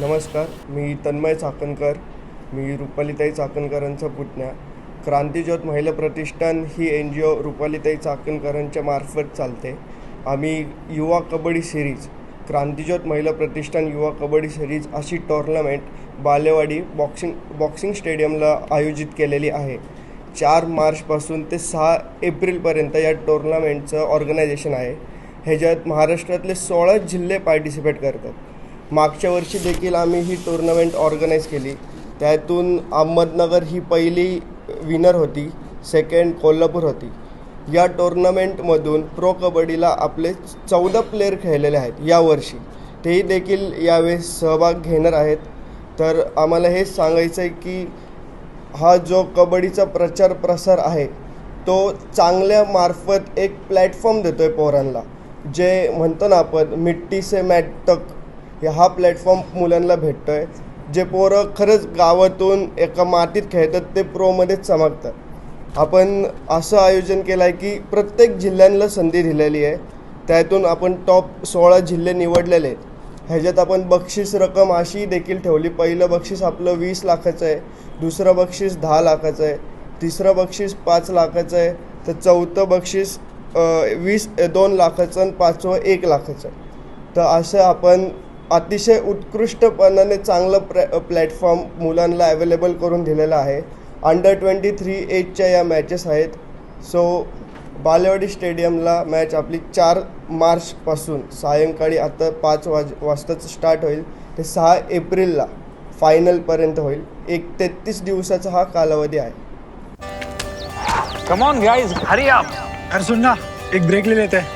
नमस्कार मी तन्मय चाकणकर मी रुपालीताई चाकणकरांचा पुतण्या. क्रांतीज्योत महिला प्रतिष्ठान ही N G ओ रुपालीताई चाकणकरांच्या मार्फत चालते. आम्ही युवा कबड्डी सिरीज क्रांतीज्योत महिला प्रतिष्ठान युवा कबड्डी सिरीज अशी टोर्नामेंट बालेवाडी बॉक्सिंग बॉक्सिंग स्टेडियमला आयोजित केलेली आहे. चार मार्चपासून ते सहा एप्रिलपर्यंत या टोर्नामेंटचं ऑर्गनायझेशन आहे. ह्याच्यात महाराष्ट्रातले सोळा जिल्हे पार्टिसिपेट करतात. मागच्या वर्षी देखील आम्ही ही टुर्नामेंट ऑर्गनाईज केली. त्यातून अहमदनगर ही पहिली विनर होती सेकंड कोल्हापूर होती. या टुर्नामेंटमधून प्रो कबड्डीला आपले चौदा प्लेयर खेळलेले आहेत यावर्षी तेही देखील यावेळेस सहभाग घेणार आहेत. तर आम्हाला हेच सांगायचं आहे की हा जो कबड्डीचा प्रचार प्रसार आहे तो चांगल्या मार्फत एक प्लॅटफॉर्म देतो आहे पोरांना जे म्हणतो ना आपण मिट्टी से मॅट तक हे हा प्लॅटफॉर्म मुलांना भेटतो आहे जे पोरं खरंच गावातून एका मातीत खेळतात ते प्रोमध्येच चमकतात. आपण असं आयोजन केलं आहे की प्रत्येक जिल्ह्यांना संधी दिलेली आहे. त्यातून आपण टॉप सोळा जिल्हे निवडलेले आहेत. ह्याच्यात आपण बक्षीस रक्कम अशी देखील ठेवली. पहिलं बक्षीस आपलं वीस लाखाचं आहे. दुसरं बक्षीस दहा लाखाचं आहे. तिसरं बक्षीस पाच लाखाचं आहे. तर चौथं बक्षीस वीस दोन लाखाचं आणि पाचवं एक लाखाचं आहे. तर असं आपण अतिशय उत्कृष्टपणाने चांगलं प्र प्लॅटफॉर्म मुलांना अवेलेबल करून दिलेलं आहे. अंडर ट्वेंटी थ्री एजच्या या मॅचेस आहेत. सो बालेवाडी स्टेडियमला मॅच आपली चार मार्चपासून सायंकाळी आता पाच वाज वाजताच स्टार्ट होईल. ते सहा एप्रिलला फायनलपर्यंत होईल. एक तेहतीस दिवसाचा हा कालावधी आहे. Come on guys hurry up अरे सुन ना एक ब्रेक ले लेते. हैं